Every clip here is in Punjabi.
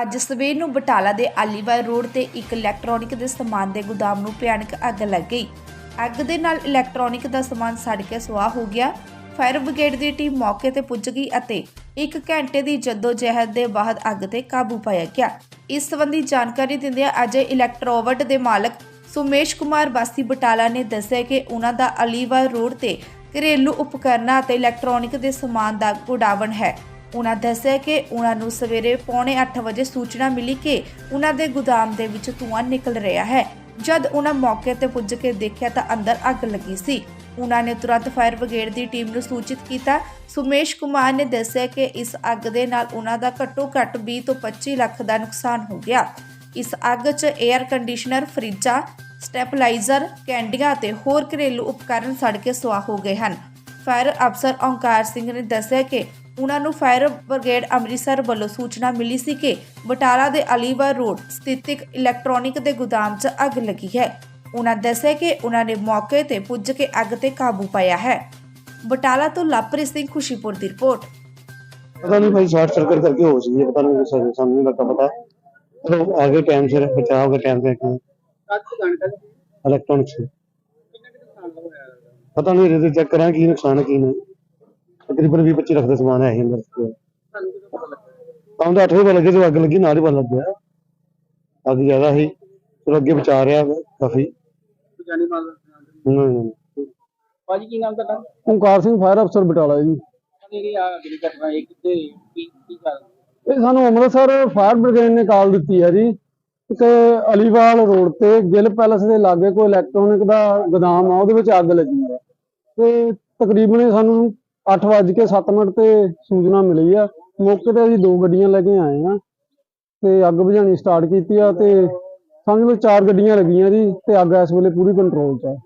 ਅੱਜ ਸਵੇਰ ਨੂੰ ਬਟਾਲਾ ਦੇ ਆਲੀਵਾਲ ਰੋਡ ਤੇ ਇੱਕ ਇਲੈਕਟ੍ਰੋਨਿਕ ਦੇ ਸਮਾਨ ਦੇ ਗੋਦਾਮ ਨੂੰ ਭਿਆਨਕ ਅੱਗ ਲੱਗ ਗਈ। ਅੱਗ ਦੇ ਨਾਲ ਇਲੈਕਟ੍ਰੋਨਿਕ ਦਾ ਸਮਾਨ ਸੜ ਕੇ ਸੁਆਹ ਹੋ ਗਿਆ। ਫਾਇਰ ਬ੍ਰਿਗੇਡ ਦੀ ਟੀਮ ਮੌਕੇ ਤੇ ਪੁੱਜ ਗਈ ਅਤੇ 1 ਘੰਟੇ ਦੀ ਜਦੋਜਹਿਦ ਦੇ ਬਾਅਦ ਅੱਗ ਤੇ ਕਾਬੂ ਪਾਇਆ ਗਿਆ। ਇਸ ਸੰਬੰਧੀ ਜਾਣਕਾਰੀ ਦਿੰਦਿਆਂ ਅੱਜ ਇਲੈਕਟ੍ਰੋਵਟ ਦੇ ਮਾਲਕ ਸੁਮੇਸ਼ ਕੁਮਾਰ ਬਾਸੀ ਬਟਾਲਾ ਨੇ ਦੱਸਿਆ ਕਿ ਉਹਨਾਂ ਦਾ ਅਲੀਵਾਲ ਰੋਡ ਤੇ ਘਰੇਲੂ ਉਪਕਰਨਾਂ ਅਤੇ ਇਲੈਕਟ੍ਰੋਨਿਕ ਦੇ ਸਮਾਨ ਦਾ ਗੋਡਾਵਣ ਹੈ। ਉਹਨਾਂ ਦੱਸਿਆ ਕਿ ਉਹਨਾਂ ਨੂੰ ਸਵੇਰੇ ਪੌਣੇ 8 ਵਜੇ ਸੂਚਨਾ ਮਿਲੀ ਕਿ ਉਹਨਾਂ ਦੇ ਗੋਦਾਮ ਦੇ ਵਿੱਚ ਧੂੰਆਂ ਨਿਕਲ ਰਿਹਾ ਹੈ। ਜਦ ਉਹਨਾਂ ਮੌਕੇ ਤੇ ਪੁੱਜ ਕੇ ਦੇਖਿਆ ਤਾਂ ਅੰਦਰ ਅੱਗ ਲੱਗੀ ਸੀ। ਉਹਨਾਂ ਨੇ ਤੁਰੰਤ ਫਾਇਰ ਬ੍ਰਿਗੇਡ ਦੀ ਟੀਮ ਨੂੰ ਸੂਚਿਤ ਕੀਤਾ। ਸੁਮੇਸ਼ ਕੁਮਾਰ ਨੇ ਦੱਸਿਆ ਕਿ ਇਸ ਅੱਗ ਦੇ ਨਾਲ ਉਹਨਾਂ ਦਾ ਘੱਟੋ ਘੱਟ 20 ਤੋਂ 25 ਲੱਖ ਦਾ ਨੁਕਸਾਨ ਹੋ ਗਿਆ। ਇਸ ਅੱਗ 'ਚ 에ਅਰ ਕੰਡੀਸ਼ਨਰ ਫਰਿੱਜਾਂ ਸਟੈਪਲਾਈਜ਼ਰ ਕੈਂਡੀਆਂ ਅਤੇ ਹੋਰ ਘਰੇਲੂ ਉਪਕਰਨ ਸੜ ਕੇ ਸੁਆਹ ਹੋ ਗਏ ਹਨ। ਫਾਇਰ ਅਫਸਰ ਓਂਕਾਰ ਸਿੰਘ ਨੇ ਦੱਸਿਆ ਕਿ ਉਹਨਾਂ ਨੂੰ ਫਾਇਰ ਬ੍ਰਿਗੇਡ ਅੰਮ੍ਰਿਤਸਰ ਵੱਲੋਂ ਸੂਚਨਾ ਮਿਲੀ ਸੀ ਕਿ ਬਟਾਲਾ ਦੇ ਅਲੀਵਾਲ ਰੋਡ ਸਥਿਤ ਇੱਕ ਇਲੈਕਟ੍ਰੋਨਿਕ ਦੇ ਗੋਦਾਮ 'ਚ ਅੱਗ ਲੱਗੀ ਹੈ। ਉਹਨਾਂ ਦੱਸਿਆ ਕਿ ਉਹਨਾਂ ਨੇ ਮੌਕੇ ਤੇ ਪੁੱਜ ਕੇ ਅੱਗ ਤੇ ਕਾਬੂ ਪਾਇਆ ਹੈ। ਬਟਾਲਾ ਤੋਂ ਲਵਪ੍ਰੀਤ ਸਿੰਘ ਖੁਸ਼ੀਪੁਰ ਦੀ ਰਿਪੋਰਟ। ਪਤਾ ਨਹੀਂ ਭਾਈ ਸ਼ਾਰਟ ਸਰਕਟ ਕਰਕੇ ਹੋ ਸੀ ਪਤਾ ਨਹੀਂ ਸਾਨੂੰ ਸਾਨੂੰ ਨਹੀਂ ਲੱਗਾ ਪਤਾ। ਚਲੋ ਆਗੇ ਟਾਈਮ ਸਿਰ ਬਚਾਅ ਹੋ ਗਿਆ ਟਾਈਮ ਘੰਟਾ ਇਲੈਕਟ੍ਰੋਨਿਕਸ? ਪਤਾ ਨਹੀਂ ਇਹਦੇ ਚੈੱਕ ਕਰਾਂ ਕੀ ਨੁਕਸਾਨ ਹੈ ਕੀ ਨਹੀਂ। ਤਕਰੀਬਨ 20 25 ਲੱਖ ਦਾ ਸਮਾਨ ਹੈ ਇਹ ਅੰਦਰ। ਤਾਂ ਦਾ 8 ਵਜੇ ਲੱਗੇ ਜਦੋਂ ਅੱਗ ਲੱਗੀ ਨਾਲ ਹੀ ਪਤਾ ਲੱਗਿਆ। ਅੱਗ ਜ਼ਿਆਦਾ ਸੀ ਚਲੋ ਅੱਗੇ ਬਚਾ ਰਿਹਾ ਕਾਫੀ। ਜਾਨੀ ਮਾਲ ਦਾ? ਹਮ, ਭਾਜੀ ਕੀ ਨਾਮ ਤੁਹਾਡਾ? ਓਂਕਾਰ ਸਿੰਘ ਫਾਇਰ ਅਫਸਰ ਬਟਾਲਾ ਜੀ। ਜਿਹੜੀ ਆ ਅਗਲੀ ਘਟਨਾ ਇਹ ਕੀ ਕੀ ਇਹ ਸਾਨੂੰ ਅੰਮ੍ਰਿਤਸਰ ਫਾਇਰ ਬ੍ਰਿਗੇਡ ਨੇ ਕਾਲ ਦਿੱਤੀ ਹੈ ਜੀ। ਕਿ ਅਲੀਵਾਲ ਰੋਡ ਤੇ ਗਿੱਲ ਪੈਲਸ ਦੇ ਲਾਗੇ ਕੋਈ ਇਲੈਕਟ੍ਰੋਨਿਕ ਦਾ ਗੋਦਾਮ ਆ ਉਹਦੇ ਵਿੱਚ ਅੱਗ ਲੱਗੀ ਹੈ। ਤੇ ਤਕਰੀਬਨ ਸਾਨੂੰ 8:07 ਮਿੰਟ ਤੇ ਸੂਚਨਾ ਮਿਲੀ ਆ। ਮੌਕੇ ਤੇ ਅਸੀਂ ਦੋ ਗੱਡੀਆਂ ਲੈ ਕੇ ਆਏ ਆ ਤੇ ਅੱਗ ਬੁਝਾਉਣੀ ਸਟਾਰਟ ਕੀਤੀ ਆ ਤੇ ਸਮਝ ਲਓ ਚਾਰ ਗੱਡੀਆਂ ਲੱਗੀਆਂ ਜੀ ਤੇ ਅੱਗ ਇਸ ਵੇਲੇ ਪੂਰੀ ਕੰਟਰੋਲ 'ਚ ਆ।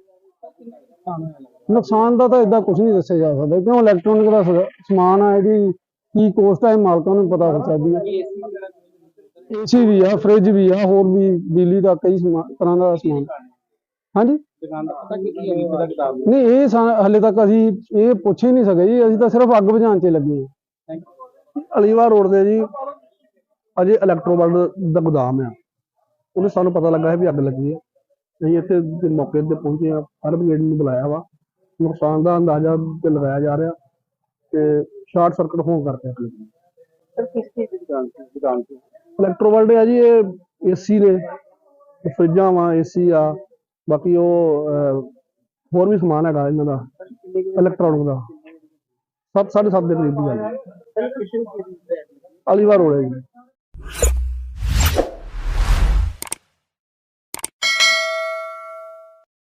ਨੁਕਸਾਨ ਦਾ ਤਾਂ ਇਦਾਂ ਕੁਝ ਨਹੀਂ ਦੱਸਿਆ ਜਾ ਸਕਦਾ ਕਿਉਂ ਇਲੈਕਟ੍ਰੋਨਿਕ ਦਾ ਸਮਾਨ ਆ ਇਹਦੀ, ਕੀ ਕੋਸਟ ਹੈ ਮਾਲਕਾਂ ਨੂੰ ਪਤਾ ਹੋ ਸਕਦੀ ਹੈ ਏਸੀ ਵੀ ਆ ਫ੍ਰਿਜ ਵੀ ਆ, ਹੋਰ ਵੀ ਬਿਜਲੀ ਦਾ ਕਈ ਤਰ੍ਹਾਂ ਦਾ ਸਮਾਨ। ਹਾਂਜੀ। ਦੁਕਾਨ ਦਾ ਪਤਾ ਕੀ ਹੈ ਉਹਦਾ ਕਿਤਾਬ? ਨਹੀਂ ਇਹ ਸਾ- ਹਲੇ ਤੱਕ ਅਸੀਂ ਇਹ ਪੁੱਛ ਹੀ ਨਹੀਂ ਸਕੇ ਜੀ ਅਸੀਂ ਤਾਂ ਸਿਰਫ ਅੱਗ ਬੁਝਾਉਣ 'ਚ ਲੱਗੇ ਹਾਂ। ਥੈਂਕ ਯੂ ਅਲੀਵਾਲ ਰੋਡ ਦੇ ਜੀ ਅਜੇ ਇਲੈਕਟ੍ਰੋਵਰਲਡ ਦਾ ਗੋਦਾਮ ਆ। ਉਹਨੇ ਸਾਨੂੰ ਪਤਾ ਲੱਗਾ ਹੈ ਵੀ ਅੱਗ ਲੱਗੀ ਹੈ। ਅਸੀਂ ਇੱਥੇ ਦੇ ਮੌਕੇ ਤੇ ਪਹੁੰਚੇ ਆ ਫਾਇਰ ਬ੍ਰਿਗੇਡ ਨੂੰ ਬੁਲਾਇਆ ਵਾ। ਨੁਕਸਾਨ ਦਾ ਅੰਦਾਜ਼ਾ ਤੇ ਲਗਾਇਆ ਜਾ ਰਿਹਾ ਤੇ ਸ਼ਾਰਟ ਸਰਕਟ ਹੋਣ ਕਰਕੇ ਅੱਗ ਲੱਗੀ। ਸਰ ਕਿਸ ਚੀਜ਼ ਦੀ ਦੁਕਾਨ ਸੀ? ਦੁਕਾਨ ਸੀ। ਇਲੈਕਟ੍ਰੋਵਰਲਡ ਆ ਜੀ ਇਹ ਏਸੀ ਨੇ। ਤੇ ਫਰਿੱਜਾਂ ਵਾ ਏਸੀ ਆ। ਬਾਕੀ ਉਹ ਅਹ, ਹੋਰ ਵੀ ਸਮਾਨ ਹੈਗਾ ਇਹਨਾਂ ਦਾ ਇਲੈਕਟ੍ਰੋਨਿਕ ਦਾ। ਸੱਤ ਸਾਢੇ ਸੱਤ ਦੇ ਕਰੀਬ ਦੀ ਗੱਲ ਹੈ? ਅਲੀਵਾਲ ਰੋਡ ਹੈ ਜੀ।